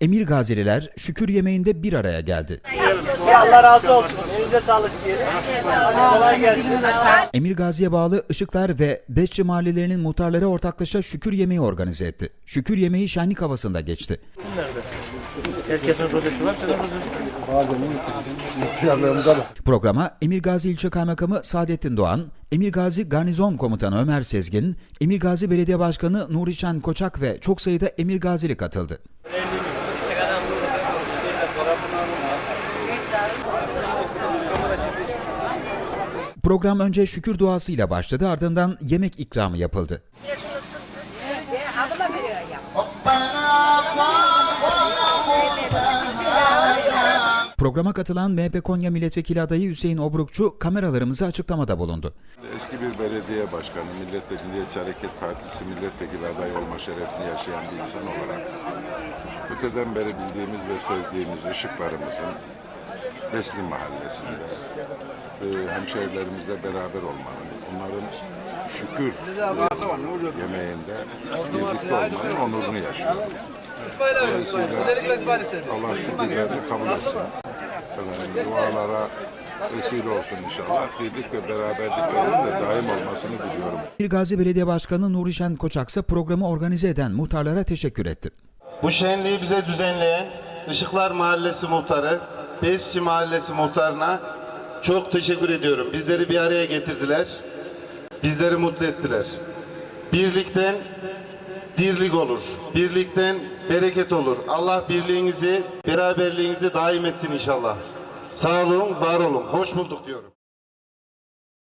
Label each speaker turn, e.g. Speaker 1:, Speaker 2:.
Speaker 1: Emir Gazililer şükür yemeğinde bir araya geldi.
Speaker 2: Allah razı olsun. Elinize sağlık diyelim. Kolay gelsin.
Speaker 1: Emir Gazi'ye bağlı Işıklar ve Besçi mahallelerinin muhtarları ortaklaşa şükür yemeği organize etti. Şükür yemeği şenlik havasında geçti.
Speaker 2: Herkesin. Senin var.
Speaker 1: Programa Emir Gazi İlçe Kaymakamı Saadettin Doğan, Emir Gazi Garnizon Komutanı Ömer Sezgin, Emir Gazi Belediye Başkanı Nuri Şen Koçak ve çok sayıda Emir Gazili katıldı. Program önce şükür duasıyla başladı ardından yemek ikramı yapıldı. Programa katılan MHP Konya Milletvekili adayı Hüseyin Obrukçu kameralarımıza açıklamada bulundu.
Speaker 3: Eski bir belediye başkanı, milletvekili, Milliyetçi Hareket Partisi milletvekili adayı olma şerefini yaşayan bir insan olarak öteden beri bildiğimiz ve sevdiğimiz ışıklarımızın Besli Mahallesi'nde e, hemşehrilerimizle beraber olmanın, onların şükür yemeğinde birlikte olmanın onurunu yaşıyoruz. Dolayısıyla Allah şükürlerini kabul etsin. Efendim, dualara vesile olsun inşallah. Birlik ve beraberliklerin de daim olmasını diliyorum.
Speaker 1: Bir Gazi Belediye Başkanı Nuri Şen Koçak ise programı organize eden muhtarlara teşekkür etti.
Speaker 4: Bu şenliği bize düzenleyen Işıklar Mahallesi Muhtarı, Besçi Mahallesi Muhtarına çok teşekkür ediyorum. Bizleri bir araya getirdiler. Bizleri mutlu ettiler. Birlikten dirlik olur. Birlikten bereket olur. Allah birliğinizi, beraberliğinizi daim etsin inşallah. Sağ olun, var olun. Hoş bulduk diyorum.